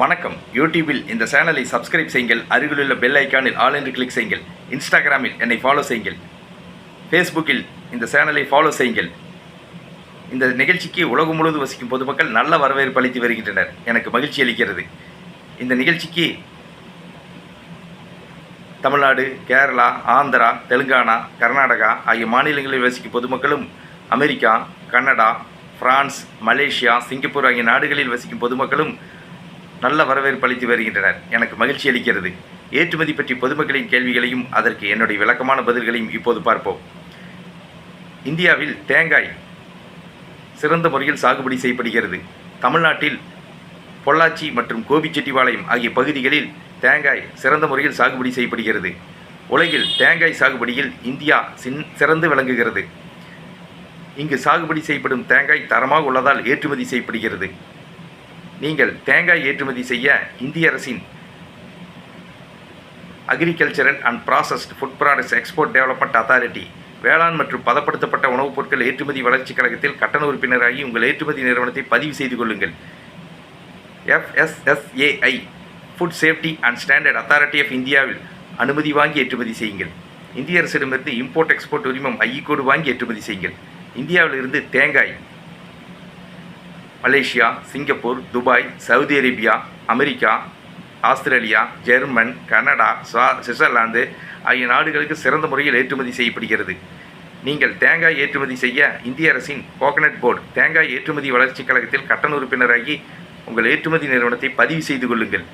வணக்கம். யூடியூபில் இந்த சேனலை சப்ஸ்கிரைப் செய்யுங்கள். அருகிலுள்ள பெல் ஐக்கானில் ஆல் என்று கிளிக் செய்யுங்கள். இன்ஸ்டாகிராமில் என்னை ஃபாலோ செய்யுங்கள். ஃபேஸ்புக்கில் இந்த சேனலை ஃபாலோ செய்யுங்கள். இந்த நிகழ்ச்சிக்கு உலகம் முழுவதும் வசிக்கும் பொதுமக்கள் நல்ல வரவேற்பு அளித்து வருகின்றனர். எனக்கு மகிழ்ச்சி அளிக்கிறது. இந்த நிகழ்ச்சிக்கு தமிழ்நாடு கேரளா ஆந்திரா தெலுங்கானா கர்நாடகா ஆகிய மாநிலங்களில் வசிக்கும் பொதுமக்களும் America Canada France Malaysia Singapore ஆகிய நாடுகளில் வசிக்கும் பொதுமக்களும் நல்ல வரவேற்பு அளித்து வருகின்றனர். எனக்கு மகிழ்ச்சி அளிக்கிறது. ஏற்றுமதி பற்றி பொதுமக்களின் கேள்விகளையும் அதற்கு என்னுடைய விளக்கமான பதில்களையும் இப்போது பார்ப்போம். இந்தியாவில் தேங்காய் சிறந்த முறையில் சாகுபடி செய்யப்படுகிறது. தமிழ்நாட்டில் பொள்ளாச்சி மற்றும் கோபிச்செட்டிப்பாளையம் ஆகிய பகுதிகளில் தேங்காய் சிறந்த முறையில் சாகுபடி செய்யப்படுகிறது. உலகில் தேங்காய் சாகுபடியில் இந்தியா சின் சிறந்து விளங்குகிறது. இங்கு சாகுபடி செய்யப்படும் தேங்காய் தரமாக உள்ளதால் ஏற்றுமதி செய்யப்படுகிறது. நீங்கள் தேங்காய் ஏற்றுமதி செய்ய இந்திய அரசின் agricultural and processed food products export development authority வேளாண் மற்றும் பதப்படுத்தப்பட்ட உணவுப் பொருட்கள் ஏற்றுமதி வளர்ச்சிக் கழகத்தில் கட்டண உறுப்பினராகி உங்கள் ஏற்றுமதி நிறுவனத்தை பதிவு செய்து கொள்ளுங்கள். FSSAI food safety and standard authority of இந்தியாவில் அனுமதி வாங்கி ஏற்றுமதி செய்யுங்கள். இந்திய அரசிடமிருந்து இம்போர்ட் எக்ஸ்போர்ட் உரிமம் ஐ கோடு வாங்கி ஏற்றுமதி செய்யுங்கள். இந்தியாவிலிருந்து தேங்காய் Malaysia Singapore Dubai Saudi Arabia America Australia German Canada Switzerland ஆகிய நாடுகளுக்கு சிறந்த முறையில் ஏற்றுமதி செய்யப்படுகிறது. நீங்கள் தேங்காய் ஏற்றுமதி செய்ய இந்திய அரசின் கோகனட் போர்டு தேங்காய் ஏற்றுமதி வளர்ச்சிக் கழகத்தில் கட்டண உறுப்பினராகி உங்கள் ஏற்றுமதி நிறுவனத்தை பதிவு செய்து கொள்ளுங்கள்.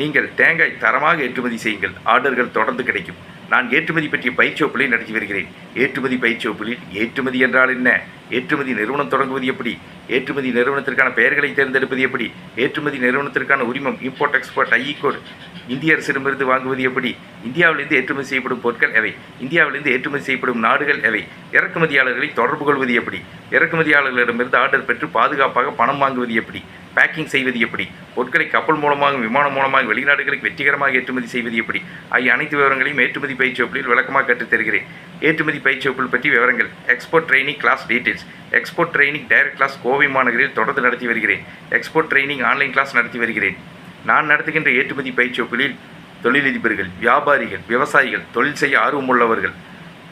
நீங்கள் தேங்காய் தரமாக ஏற்றுமதி செய்யுங்கள். ஆர்டர்கள் தொடர்ந்து கிடைக்கும். நான் ஏற்றுமதி பற்றிய பயிற்சி வகுப்புகளை நடத்தி வருகிறேன். ஏற்றுமதி பயிற்சி வகுப்புகளில் ஏற்றுமதி என்றால் என்ன? ஏற்றுமதி நிறுவனம் தொடங்குவது எப்படி? ஏற்றுமதி நிறுவனத்திற்கான பெயர்களை தேர்ந்தெடுப்பது எப்படி? ஏற்றுமதி நிறுவனத்திற்கான உரிமம் இம்போர்ட் எக்ஸ்போர்ட் ஐஇ கோட் இந்திய அரசிடமிருந்து வாங்குவது எப்படி? இந்தியாவிலிருந்து ஏற்றுமதி செய்யப்படும் பொருட்கள் எவை? இந்தியாவிலிருந்து ஏற்றுமதி செய்யப்படும் நாடுகள் எவை? இறக்குமதியாளர்களை தொடர்பு கொள்வது எப்படி? இறக்குமதியாளர்களிடமிருந்து ஆர்டர் பெற்று பாதுகாப்பாக பணம் வாங்குவது எப்படி? பேக்கிங் செய்வது எப்படி? பொருட்களை கப்பல் மூலமாக விமானம் மூலமாக வெளிநாடுகளுக்கு வெற்றிகரமாக ஏற்றுமதி செய்வது எப்படி? ஆகிய அனைத்து விவரங்களையும் ஏற்றுமதி பயிற்சி வகுப்பில் விளக்கமாக கற்றுத் தருகிறேன். ஏற்றுமதி பயிற்சி வகுப்பில் பற்றி விவரங்கள். Export training class details export training direct class Kovai மாநகரில் தொடர்ந்து நடத்தி வருகிறேன். எக்ஸ்போர்ட் ட்ரைனிங் ஆன்லைன் கிளாஸ் நடத்தி வருகிறேன். நான் நடத்துகின்ற ஏற்றுமதி பயிற்சி வகுப்பில் தொழிலதிபர்கள் வியாபாரிகள் விவசாயிகள் தொழில் செய்ய ஆர்வமுள்ளவர்கள்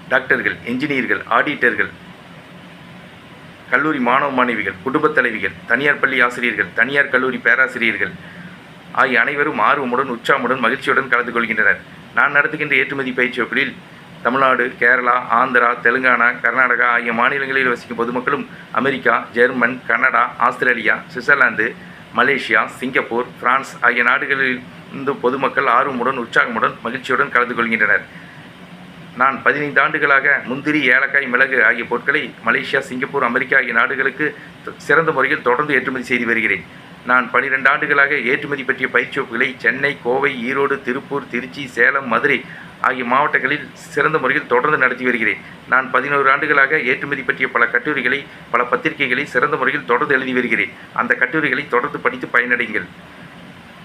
டாக்டர்கள் என்ஜினியர்கள் ஆடிட்டர்கள் கல்லூரி மாணவ மாணவிகள் குடும்பத் தலைவிகள் தனியார் பள்ளி ஆசிரியர்கள் தனியார் கல்லூரி பேராசிரியர்கள் ஆகிய அனைவரும் ஆர்வமுடன் உற்சாகமுடன் மகிழ்ச்சியுடன் கலந்து கொள்கின்றனர். நான் நடத்துகின்ற ஏற்றுமதி பயிற்சி வகுப்பில் தமிழ்நாடு கேரளா ஆந்திரா தெலுங்கானா கர்நாடகா ஆகிய மாநிலங்களில் வசிக்கும் பொதுமக்களும் America German Canada Australia Switzerland Malaysia Singapore France ஆகிய நாடுகளில் இருந்து பொதுமக்கள் ஆர்வமுடன் உற்சாகமுடன் மகிழ்ச்சியுடன் கலந்து கொள்கின்றனர். நான் பதினைந்து ஆண்டுகளாக முந்திரி ஏலக்காய் மிளகு ஆகிய பொருட்களை மலேசியா சிங்கப்பூர் அமெரிக்கா ஆகிய நாடுகளுக்கு சிறந்த முறையில் தொடர்ந்து ஏற்றுமதி செய்து வருகிறேன். நான் பனிரெண்டு ஆண்டுகளாக ஏற்றுமதி பற்றிய பயிற்சி வகுப்புகளை சென்னை கோவை ஈரோடு திருப்பூர் திருச்சி சேலம் மதுரை ஆகிய மாவட்டங்களில் சிறந்த முறையில் தொடர்ந்து நடத்தி வருகிறேன். நான் பதினோரு ஆண்டுகளாக ஏற்றுமதி பற்றிய பல கட்டுரைகளை பல பத்திரிகைகளை சிறந்த முறையில் தொடர்ந்து எழுதி வருகிறேன். அந்த கட்டுரைகளை தொடர்ந்து படித்து பயனடைங்கள்.